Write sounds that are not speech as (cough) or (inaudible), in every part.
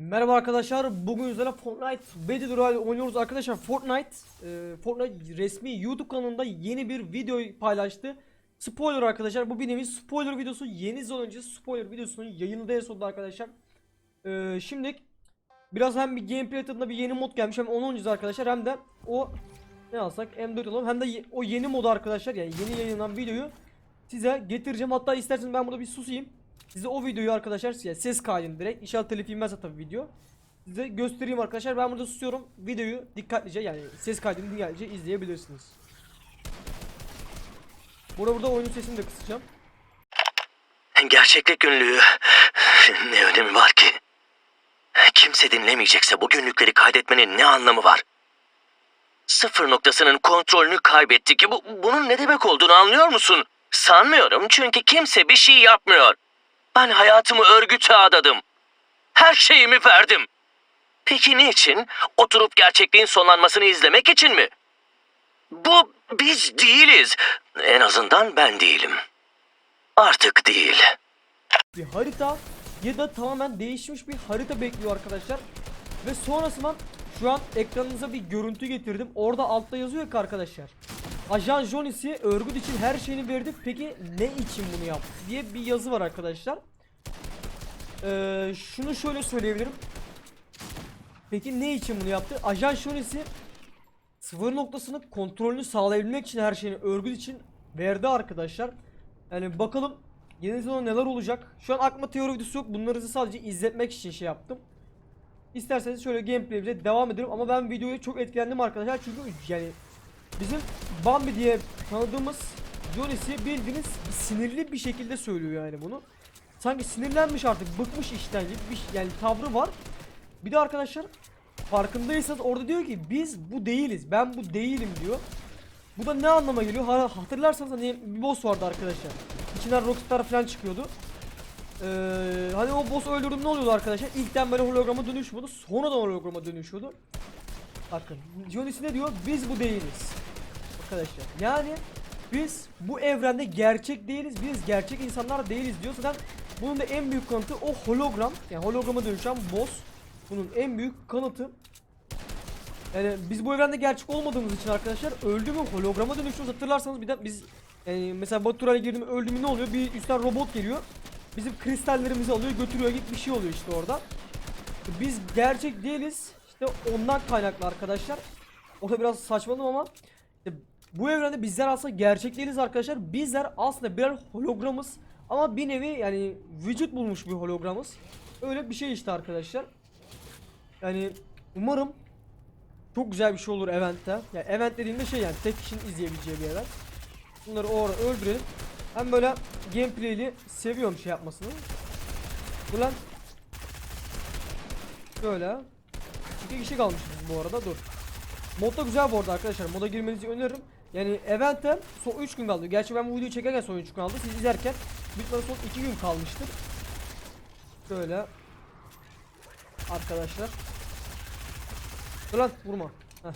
Merhaba arkadaşlar. Bugün üzerine Fortnite Battle Royale oynuyoruz arkadaşlar. Fortnite e, Fortnite resmi YouTube kanalında yeni bir video paylaştı. Spoiler arkadaşlar. Bu bir nevi spoiler videosu. Yeni sezon öncesi spoiler videosunun yayını en sonunda arkadaşlar. E, şimdi biraz hem bir gameplay tadında bir yeni mod gelmiş hem onu oynayacağız arkadaşlar hem de o ne alsak M4 alalım hem de o yeni modu arkadaşlar yani yeni yayınlanan videoyu size getireceğim. Hatta isterseniz ben burada bir susayım. Size o videoyu arkadaşlar yani ses kaydını direkt inşallah telif inmezse tabii video. Size göstereyim arkadaşlar. Ben burada susuyorum. Videoyu dikkatlice yani ses kaydını dikkatlice izleyebilirsiniz. Burada burada oyunun sesini de kısacağım. Gerçeklik günlüğü (laughs) ne önemi var ki? Kimse dinlemeyecekse bu günlükleri kaydetmenin ne anlamı var? Sıfır noktasının kontrolünü kaybetti ki bu, bunun ne demek olduğunu anlıyor musun? Sanmıyorum çünkü kimse bir şey yapmıyor. Ben hayatımı örgüte adadım. Her şeyimi verdim. Peki niçin? Oturup gerçekliğin sonlanmasını izlemek için mi? Bu biz değiliz. En azından ben değilim. Artık değil. Bir harita ya da tamamen değişmiş bir harita bekliyor arkadaşlar. Ve sonrasında şu an ekranınıza bir görüntü getirdim. Orada altta yazıyor ki arkadaşlar. Ajan Jonis'i örgüt için her şeyini verdi. Peki ne için bunu yaptı diye bir yazı var arkadaşlar. Ee, şunu şöyle söyleyebilirim. Peki ne için bunu yaptı? Ajan Jonis'i sıfır noktasını kontrolünü sağlayabilmek için her şeyini örgüt için verdi arkadaşlar. Yani bakalım yeni sezon neler olacak. Şu an aklıma teori videosu yok. Bunları sadece izletmek için şey yaptım. İsterseniz şöyle gameplay'imize devam edelim ama ben videoyu çok etkilendim arkadaşlar çünkü yani bizim Bambi diye tanıdığımız Jonis'i bildiğiniz sinirli bir şekilde söylüyor yani bunu. Sanki sinirlenmiş artık bıkmış işten gibi yani tavrı var. Bir de arkadaşlar farkındaysanız orada diyor ki biz bu değiliz ben bu değilim diyor. Bu da ne anlama geliyor? Ha- hatırlarsanız hani bir boss vardı arkadaşlar. İçinden rockstar falan çıkıyordu. Ee, hani o boss öldürdüm ne oluyordu arkadaşlar? İlkten böyle holograma dönüşmüyordu. Sonradan holograma dönüşüyordu. Bakın Jonis ne diyor? Biz bu değiliz. Arkadaşlar yani biz bu evrende gerçek değiliz. Biz gerçek insanlar değiliz diyor. Zaten bunun da en büyük kanıtı o hologram. Yani holograma dönüşen boss. Bunun en büyük kanıtı yani biz bu evrende gerçek olmadığımız için arkadaşlar öldü mü holograma dönüşüyoruz hatırlarsanız bir de biz yani mesela Baturay'a girdim öldü mü ne oluyor bir üstten robot geliyor bizim kristallerimizi alıyor götürüyor gibi bir şey oluyor işte orada biz gerçek değiliz işte ondan kaynaklı arkadaşlar orada biraz saçmaladım ama işte bu evrende bizler aslında gerçek değiliz arkadaşlar bizler aslında birer hologramız ama bir nevi yani vücut bulmuş bir hologramız öyle bir şey işte arkadaşlar yani umarım çok güzel bir şey olur eventte. Yani event dediğimde şey yani tek kişinin izleyebileceği bir event. Bunları o ara öldürelim. Hem böyle gameplay'li seviyorum şey yapmasını. Dur lan. Böyle. İki kişi kalmışız bu arada dur. Mod da güzel bu arada arkadaşlar. Moda girmenizi öneririm. Yani event'e son 3 gün kaldı. Gerçi ben bu videoyu çekerken son 3 gün kaldı. Siz izlerken bitmeden son 2 gün kalmıştır. Böyle. Arkadaşlar. Dur lan vurma. Heh.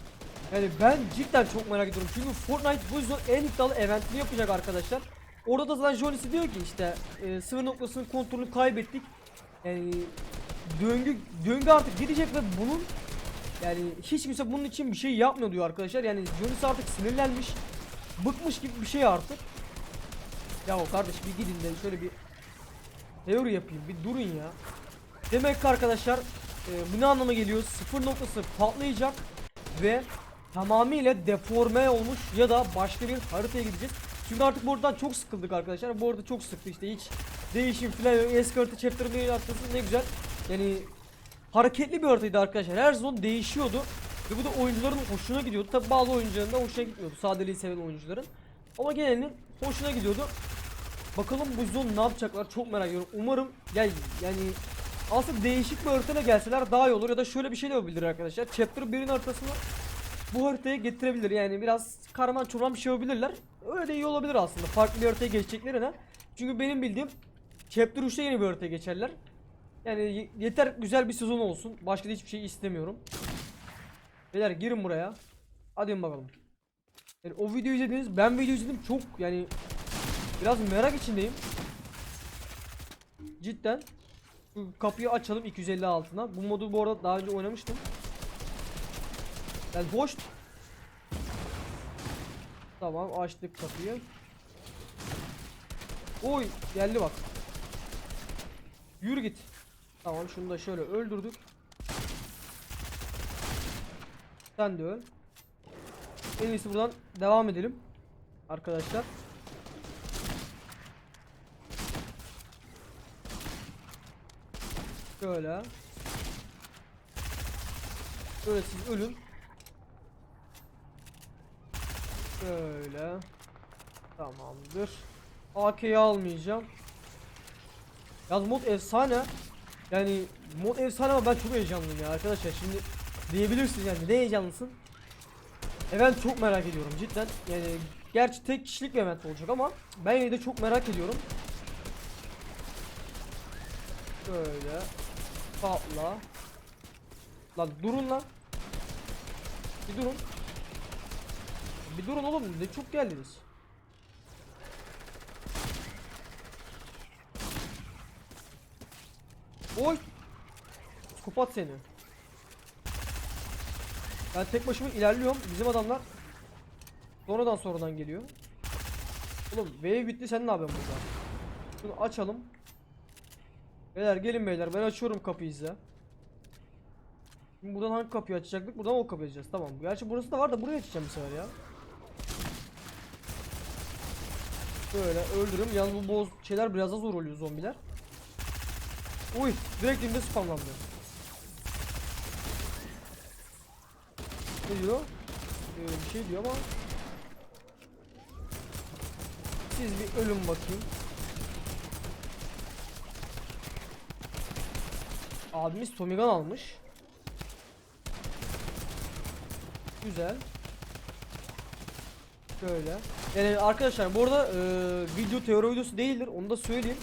Yani ben cidden çok merak ediyorum. Çünkü Fortnite bu yüzden en iddialı eventini yapacak arkadaşlar. Orada da zaten Jonis'i diyor ki işte e, sıfır noktasının kontrolünü kaybettik. Yani döngü döngü artık gidecek ve bunun yani hiç kimse bunun için bir şey yapmıyor diyor arkadaşlar. Yani Jonis artık sinirlenmiş, bıkmış gibi bir şey artık. Ya o kardeş bir gidin de şöyle bir teori yapayım, bir durun ya. Demek ki arkadaşlar e, bu ne anlama geliyor? Sıfır noktası patlayacak ve tamamıyla deforme olmuş ya da başka bir haritaya gideceğiz. Çünkü artık buradan çok sıkıldık arkadaşlar. Bu arada çok sıktı işte hiç değişim falan yok. Eski harita chapter'ın yeni haritası ne güzel. Yani hareketli bir haritaydı arkadaşlar. Her sezon değişiyordu. Ve bu da oyuncuların hoşuna gidiyordu. Tabi bazı oyuncuların da hoşuna gitmiyordu. Sadeliği seven oyuncuların. Ama genelinin hoşuna gidiyordu. Bakalım bu sezon ne yapacaklar çok merak ediyorum. Umarım yani, yani aslında değişik bir haritayla gelseler daha iyi olur ya da şöyle bir şey de yapabilir arkadaşlar. Chapter 1'in haritasını bu haritaya getirebilir yani biraz karman çorman bir şey yapabilirler. Öyle de iyi olabilir aslında farklı bir haritaya geçeceklerine. Çünkü benim bildiğim Chapter 3'te yeni bir haritaya geçerler. Yani ye- yeter güzel bir sezon olsun. Başka da hiçbir şey istemiyorum. Beyler girin buraya. Hadi bakalım. Yani o videoyu izlediniz. Ben video izledim. Çok yani biraz merak içindeyim. Cidden. Şu kapıyı açalım 250 altına. Bu modu bu arada daha önce oynamıştım. Yani boş. Tamam açtık kapıyı. Oy geldi bak. Yürü git. Tamam şunu da şöyle öldürdük. Sen de öl. En iyisi buradan devam edelim. Arkadaşlar. Şöyle. Böyle siz ölün. Şöyle. Tamamdır. AK'yi almayacağım. Yalnız mod efsane. Yani mod efsane ama ben çok heyecanlıyım ya arkadaşlar. Şimdi diyebilirsiniz yani ne heyecanlısın? Event çok merak ediyorum cidden. Yani gerçi tek kişilik bir event olacak ama ben yine de çok merak ediyorum. Böyle patla. Lan durun lan. Bir durun. Bir durun oğlum ne çok geldiniz. Oy. Psikopat seni. Ben tek başıma ilerliyorum. Bizim adamlar sonradan sonradan geliyor. Oğlum wave bitti sen ne yapıyorsun burada? Şunu açalım. Beyler gelin beyler ben açıyorum kapıyı size. Şimdi buradan hangi kapıyı açacaktık? Buradan o kapıyı açacağız. Tamam. Gerçi burası da var da buraya açacağım bu sefer ya. Böyle öldürüm. Yalnız bu boz şeyler biraz da zor oluyor zombiler. Uy, direkt dibimde spamlandı. Ne diyor? Ee, bir şey diyor ama Siz bir ölün bakayım. Abimiz Tomigan almış. Güzel. Şöyle. Yani arkadaşlar bu arada e, video teori videosu değildir. Onu da söyleyeyim.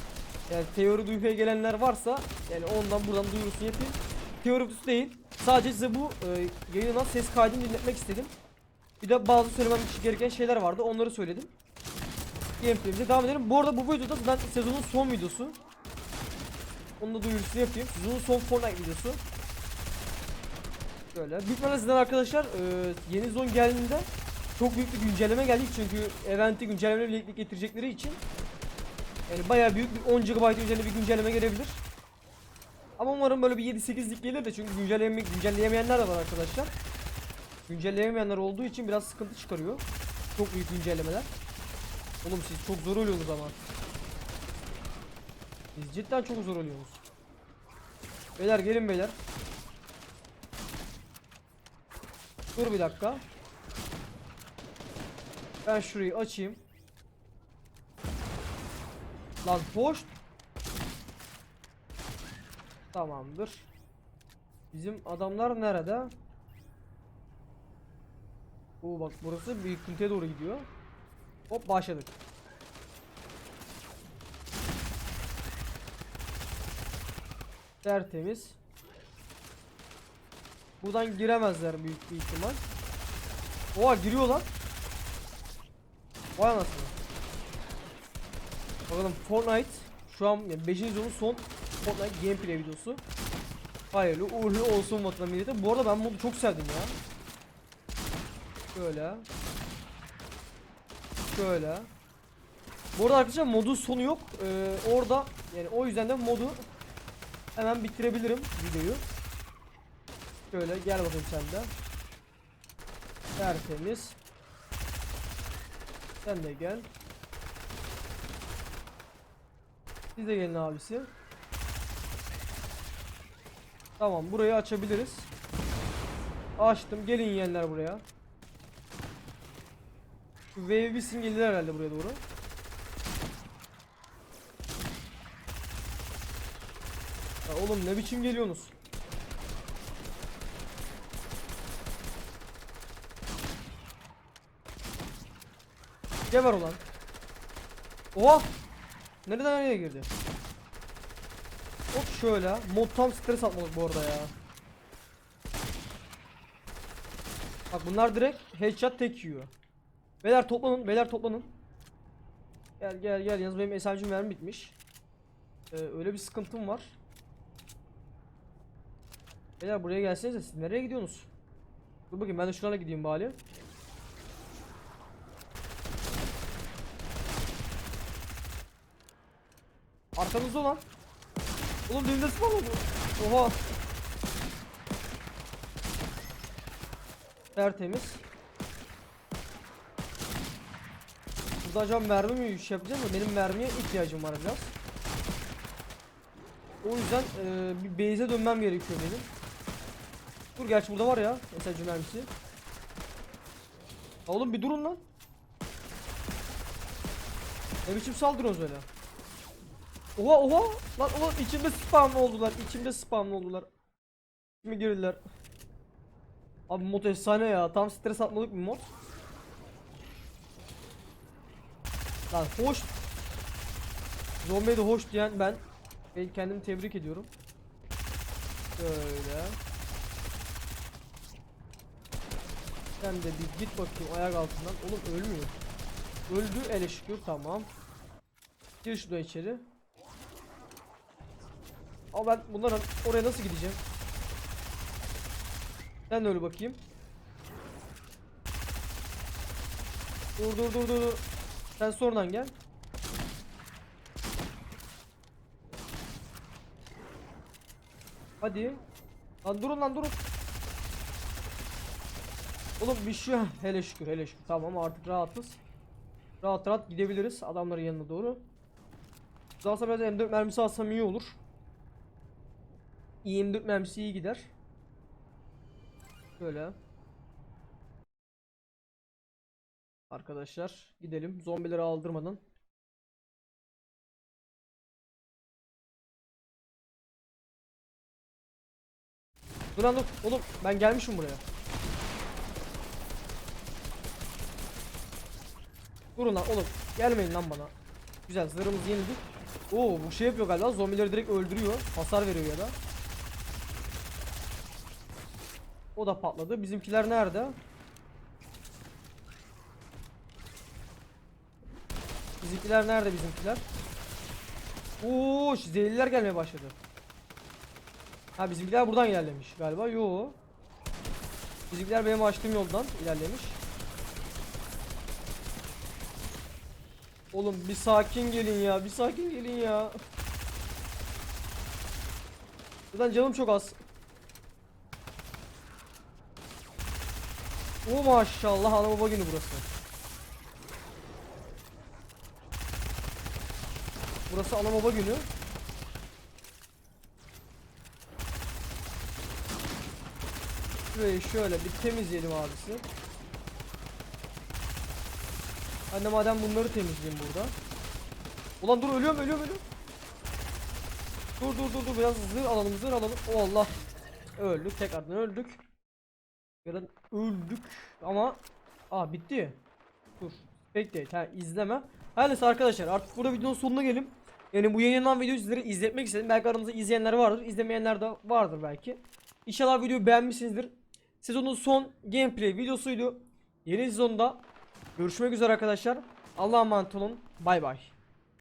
Yani teori duymaya gelenler varsa yani ondan buradan duyurusunu yapayım. Teori değil. Sadece size bu e, yayınlanan ses kaydını dinletmek istedim. Bir de bazı söylemem gereken şeyler vardı. Onları söyledim. Gameplay'imize devam edelim. Bu arada bu videoda ben sezonun son videosu. Onu da duyurusunu yapayım. Sezonun son Fortnite videosu. Böyle. Büyük sizden arkadaşlar e, yeni sezon geldiğinde çok büyük bir güncelleme geldi çünkü eventi güncellemeyle birlikte getirecekleri için yani bayağı büyük bir 10 GB üzerinde bir güncelleme gelebilir. Ama umarım böyle bir 7-8'lik gelir de çünkü güncelleme, güncelleyemeyenler de var arkadaşlar. Güncelleyemeyenler olduğu için biraz sıkıntı çıkarıyor. Çok büyük güncellemeler. Oğlum siz çok zor oluyorsunuz ama. Siz cidden çok zor oluyorsunuz. Beyler gelin beyler. Dur bir dakika. Ben şurayı açayım. Lan boş. Tamamdır. Bizim adamlar nerede? Oo bak burası bir yıkıntıya doğru gidiyor. Hop başladık. Tertemiz. Buradan giremezler büyük bir ihtimal. Oha giriyor lan. Vay anasını. Bakalım Fortnite şu an 5. sezonun son Fortnite gameplay videosu. Hayırlı uğurlu olsun vatan millete. Bu arada ben modu çok sevdim ya. Şöyle. Şöyle. Bu arada arkadaşlar modun sonu yok. Ee, orada yani o yüzden de modu hemen bitirebilirim videoyu. Şöyle gel bakayım sen de. Tertemiz. Sen de gel. Siz de gelin abisi. Tamam burayı açabiliriz. Açtım. Gelin yiyenler buraya. Şu Wave bitsin gelir herhalde buraya doğru. Ya oğlum ne biçim geliyorsunuz? Geber ulan. Oha! Nereden nereye girdi? Hop şöyle. Mod tam stres atmalık bu arada ya. Bak bunlar direkt headshot tek yiyor. Beyler toplanın, beyler toplanın. Gel gel gel yalnız benim SMG mermi bitmiş. Ee, öyle bir sıkıntım var. Beyler buraya gelsenize siz nereye gidiyorsunuz? Dur bakayım ben de şurana gideyim bari. Arkamızda olan. Oğlum dibimde spawn oldu. Oha. Tertemiz. Burada acaba mermi mi şey yapacağız mı? Benim mermiye ihtiyacım var biraz. O yüzden eee, bir base'e dönmem gerekiyor benim. Dur gerçi burada var ya mesela mermisi. Oğlum bir durun lan. Ne biçim saldırıyorsunuz öyle? Oha oha lan oha içimde spam oldular içimde spam oldular. Kimi girdiler? Abi mod efsane ya tam stres atmalık bir mod. Lan hoş. Zombiye de hoş diyen ben. Ben kendimi tebrik ediyorum. Şöyle. Sen de bir git bakayım ayak altından. Oğlum ölmüyor. Öldü ele tamam. Gir şuradan içeri. Ama ben bunların oraya nasıl gideceğim? Sen de öyle bakayım. Dur dur dur dur. Sen sonradan gel. Hadi. Lan durun lan durun. Oğlum bir şu hele şükür hele şükür. Tamam artık rahatız. Rahat rahat gidebiliriz adamların yanına doğru. Daha sonra biraz M4 mermisi alsam iyi olur. İyi M4 mermisi iyi gider. Böyle. Arkadaşlar gidelim zombileri aldırmadan. Dur lan dur. Oğlum ben gelmişim buraya. Durun lan oğlum. Gelmeyin lan bana. Güzel zırhımızı yeniledik. Oo bu şey yapıyor galiba. Zombileri direkt öldürüyor. Hasar veriyor ya da. O da patladı. Bizimkiler nerede? Bizimkiler nerede bizimkiler? Oo zehirliler gelmeye başladı. Ha bizimkiler buradan ilerlemiş galiba. Yo. Bizimkiler benim açtığım yoldan ilerlemiş. Oğlum bir sakin gelin ya. Bir sakin gelin ya. Buradan canım çok az. O maşallah ana baba günü burası. Burası ana baba günü. Şurayı şöyle bir temizleyelim abisi. De madem bunları temizleyeyim burada. Ulan dur ölüyorum ölüyorum ölüyorum. Dur dur dur dur biraz zırh alalım zırh alalım. Oh Allah. Öldük tekrardan öldük. Yarın öldük ama Aa bitti. Dur. Bekle. Ha izleme. Her neyse arkadaşlar artık burada videonun sonuna gelim. Yani bu yayınlanan videoyu sizlere izletmek istedim. Belki aranızda izleyenler vardır. izlemeyenler de vardır belki. İnşallah videoyu beğenmişsinizdir. Sezonun son gameplay videosuydu. Yeni sezonda görüşmek üzere arkadaşlar. Allah'a emanet olun. Bay bay.